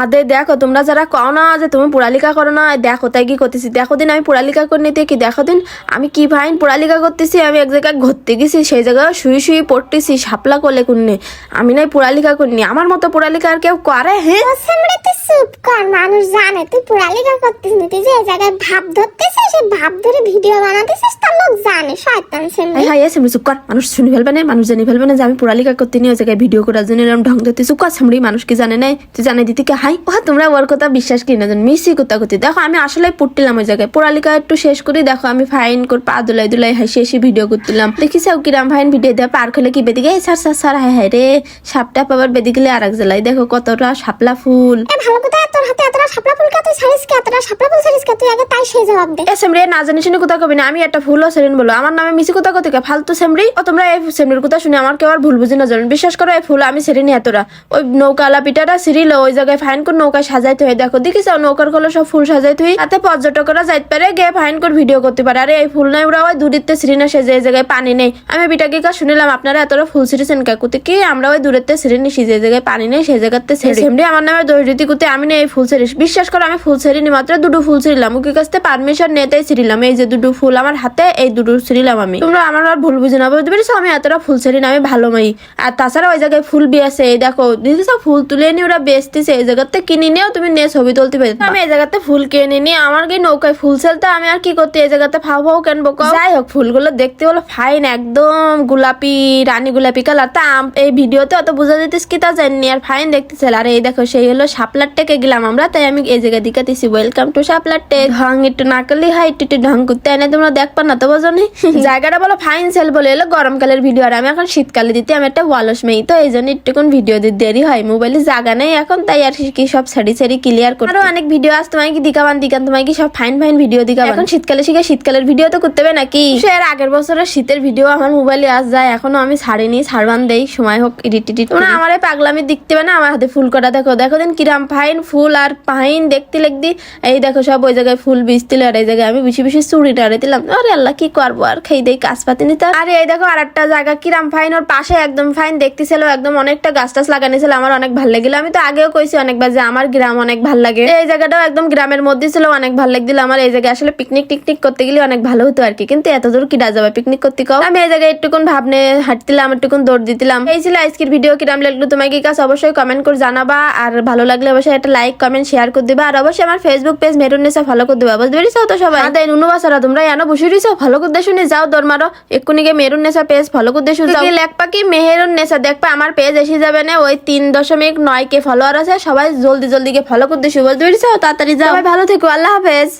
হাতে দেখো তোমরা যারা কও না যে তুমি পড়ালেখা করো না দেখো তাই কি করতেছি? দেখো দিন আমি পড়ালেখা করে নিতে কি? দেখো দিন আমি কি ফাইন পড়ালেখা করতেছি আমি এক জায়গায় ঘুরতে গেছি সেই জায়গায় শুয়ে শুয়ে পড়তেছি শাপলা কোলে কুন্নে আমি নাই পড়ালেখা করিনি আমার মতো পড়ালেখা আর কেউ করে? হ্যাঁ সামনে তুই চুপ কর মানুষ জানে তুই পড়ালেখা করতিস না তুই যে জায়গায় ভাব ধরতেছিস সে ভাব ধরে ভিডিও বানাতেছিস তার লোক জানে শয়তান সেমনি। হাই হাই এসে চুপ কর মানুষ শুনে ফেলবে না মানুষ জানি ফেলবে না যে আমি পড়ালেখা করতে নিয়ে ওই জায়গায় ভিডিও করার জন্য এরকম ঢং ধরতে চুপ কর সামরি মানুষ কি জানে নাই? তুই জানে দিতি কি? হাই ও তোমরা ওর কথা বিশ্বাস কি না জান মিসি কথা করতে দেখো আমি আসলে পড়তিলাম ওই জায়গায়। পড়ালেখা একটু শেষ করি দেখো আমি ফাইন করে পা দুলাই দুলাই হাসি হাসি ভিডিও করছিলাম দেখিস কিরাম ফাইন ভিডিও দেওয়া পার খেলে কি বেদিকে সার সার সার হাই হাই রে সাপটা পাবার বেদি গেলে আর এক জেলায় দেখো কতটা শাপলা ফুল। ভালো কথা তোর হাতে এতটা শাপলা ফুল কা? তুই ছাড়িস কে? এতটা শাপলা ফুল ছাড়িস কে? তুই আগে তাই সেই জবাব দে। এ সেমরি না জানি শুনে কোথা কবি না আমি একটা ফুলও সেরেন বলো। আমার নামে কোথা কোথা ফালতু সেমরি? ও তোমরা এই সেমরির কথা শুনে আমার কেউ আর ভুল বুঝি না জানেন বিশ্বাস করো এই ফুল আমি সেরিনি এতটা। ওই নৌকালা পিঠাটা সিরিল ওই জায়গায় ফাইন করে নৌকায় সাজাইতে হয়। দেখো দেখিস নৌকার কলে সব ফুল সাজাইতে হয়। তাতে পর্যটকরা যাইতে পারে গিয়ে ফাইন করে ভিডিও করতে পারে। আরে এই ফুল নাই ওরা ওই দূরেতে সিরিনা সেজে এই জায়গায় পানি নেই। আমি পিঠাকে কা শুনিলাম আপনারা এতটা ফুল সিরিছেন কাকুতে কি আমরা ওই দূরেতে সিরিনি সিজে জায়গায় পানি নেই সেই জায়গাতে সেমরি আমার নামে দৈরীতি কুতে আমি নেই এই ফুল সিরিস বিশ্বাস করো আমি ফুল সিরিনি মাত্র দুটো ফুল ছিলাম ওকে কাছে পারমিশন নেতেই ছিলাম এই যে দুটো ফুল আমার হাতে এই দুটো ছিলাম আমি। তোমরা আমার আর ভুল বুঝে না বুঝতে পেরেছ? আমি এতটা ফুল ছিলি না আমি ভালো মাই। আর তাছাড়া ওই জায়গায় ফুল বিয়েছে এই দেখো দিদিস ফুল তুলে নিয়ে ওরা বেচতেছে এই জায়গাতে কিনে নিয়েও তুমি নিয়ে ছবি তুলতে পারো। আমি এই জায়গাতে ফুল কিনে নিয়ে আমার কি নৌকায় ফুল সেলতে আমি আর কি করতে এই জায়গাতে ফাও ফাও কেনবো কও? যাই হোক ফুলগুলো দেখতে হলো ফাইন একদম গোলাপি রানী গোলাপি কালার তা এই ভিডিওতে অত বোঝা যেতিস কি তা জানি আর ফাইন দেখতেছিল। আর এই দেখো সেই হলো শাপলার টেকে গেলাম আমরা তাই আমি এই জায়গায় দিকাতেছি ওয়েলকাম টু শাপলার টেক ঢং একটু না করলে হাই একটু একটু ঢং করতে এনে তোমরা দেখবা না তো বোঝনি? জায়গাটা বলো ফাইন সেল বলে এলো গরমকালের ভিডিও আর আমি এখন শীতকালে দিতে আমি একটা ওয়ালস মেয়ে তো এই জন্য একটুকুন ভিডিও দিতে দেরি হয় মোবাইলে জায়গা নেই এখন তাই আর কি সব সারি সারি ক্লিয়ার করে আরও অনেক ভিডিও আস তোমায় কি দিকাবান দিকান তোমায় কি সব ফাইন ফাইন ভিডিও দিকাবান এখন শীতকালে শিখে শীতকালের ভিডিও তো করতে হবে নাকি? এর আগের বছরের শীতের ভিডিও আমার মোবাইলে আস যায় এখনও আমি ছাড়িনি ছাড়বান দেই সময় হোক এডিট টিডিট তোমরা আমার পাগলামি দেখতে পাবে না আমার হাতে ফুল করা দেখো দেখো দিন কিরাম ফাইন ফুল আর পাইন দেখতে লাগদি এই দেখো সব ওই জায়গায় ফুল বীজতিল আর এই জায়গায় আমি বেশি বেশি চুড়ি টাড়ে দিলাম। আরে আল্লাহ কি করব আর খেয়ে দেই কাজ পাতি নিতে আরে এই দেখো আর একটা জায়গা কিরাম ফাইন ওর পাশে একদম ফাইন দেখতেছিল একদম অনেকটা গাছ টাছ লাগানো ছিল আমার অনেক ভালো লাগল। আমি তো আগেও কইছি অনেকবার যে আমার গ্রাম অনেক ভালো লাগে। এই জায়গাটাও একদম গ্রামের মধ্যে ছিল অনেক ভালো লাগছিল। আমার এই জায়গায় আসলে পিকনিক টিকনিক করতে গেলে অনেক ভালো হতো আর কি কিন্তু এত দূর কিরা যাবে পিকনিক করতে কও? আমি এই জায়গায় একটুকুন ভাবনে হাঁটতিলাম একটুকুন দৌড় দিতিলাম এই ছিল আজকের ভিডিও কিরাম লাগল তোমাকে কি কাজ অবশ্যই কমেন্ট করে জানাবা। আর ভালো লাগলে অবশ্যই একটা লাইক কমেন্ট শেয়ার করে দিবা। আর অবশ্যই আমার Facebook page Merun Nesa follow করে দিবা। বুঝতে পেরেছ তো সবাই? আদাই নুনু বাসারা তোমরা এনো বসে রইছো? ফলো করতে শুনে যাও দর মারো। এক্ষুনি গিয়ে মেরুন নেসা পেজ ফলো করতে শুনে যাও। লেখ পাকি মেহেরুন নেসা দেখবা আমার পেজ এসে যাবে না? ওই তিন দশমিক নয় কে ফলোয়ার আছে? সবাই জলদি জলদি গিয়ে ফলো করতে শুভ তৈরি তাড়াতাড়ি যাও। ভালো থেকো আল্লাহ হাফেজ।